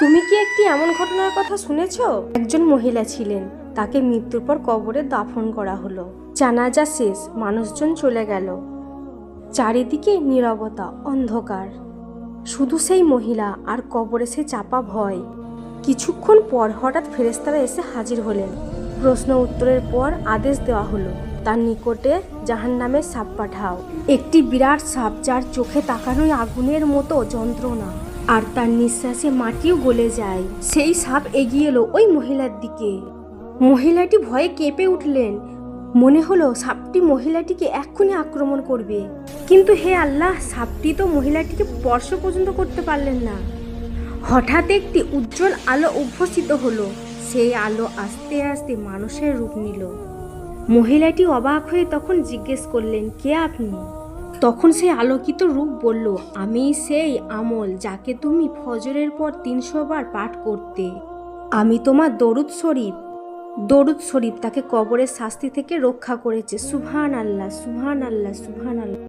তুমি কি একটি এমন ঘটনার কথা শুনেছ? একজন মহিলা ছিলেন। তাকে মৃত্যুর পর কবরে দাফন করা হলো। জানাজা শেষ, মানুষজন চলে গেল। চারিদিকে নীরবতা, অন্ধকার। শুধু সেই মহিলা আর কবরে সে চাপা ভয়। কিছুক্ষণ পর হঠাৎ ফেরেস্তারা এসে হাজির হলেন। প্রশ্ন উত্তরের পর আদেশ দেওয়া হলো, তার নিকটে জাহান নামের সাপ পাঠাও। একটি বিরাট সাপ যার চোখে তাকানোই আগুনের মতো যন্ত্রণা। আর তার নিঃশ্বাসে মাটিও গলে যায়। সেই সাপ এগিয়ে এলো ওই মহিলার দিকে। মহিলাটি ভয়ে কেঁপে উঠলেন। মনে হলো সাপটি মহিলাটিকে এক্ষুনি আক্রমণ করবে। কিন্তু হে আল্লাহ, সাপটি তো মহিলাটিকে স্পর্শ পর্যন্ত করতে পারলেন না। হঠাৎ একটি উজ্জ্বল আলো অভ্যসিত হলো। সেই আলো আস্তে আস্তে মানুষের রূপ নিল। মহিলাটি অবাক হয়ে তখন জিজ্ঞেস করলেন, কে আপনি? তখন সেই আলোকিত রূপ বলল, আমি সেই আমল যাকে তুমি ফজরের পর তিনশো বার পাঠ করতে। আমি তোমার দরুদ শরীফ। দরুদ শরীফ তাকে কবরের শাস্তি থেকে রক্ষা করেছে। সুহান আল্লাহ সুহান আল্লাহ সুহান আল্লাহ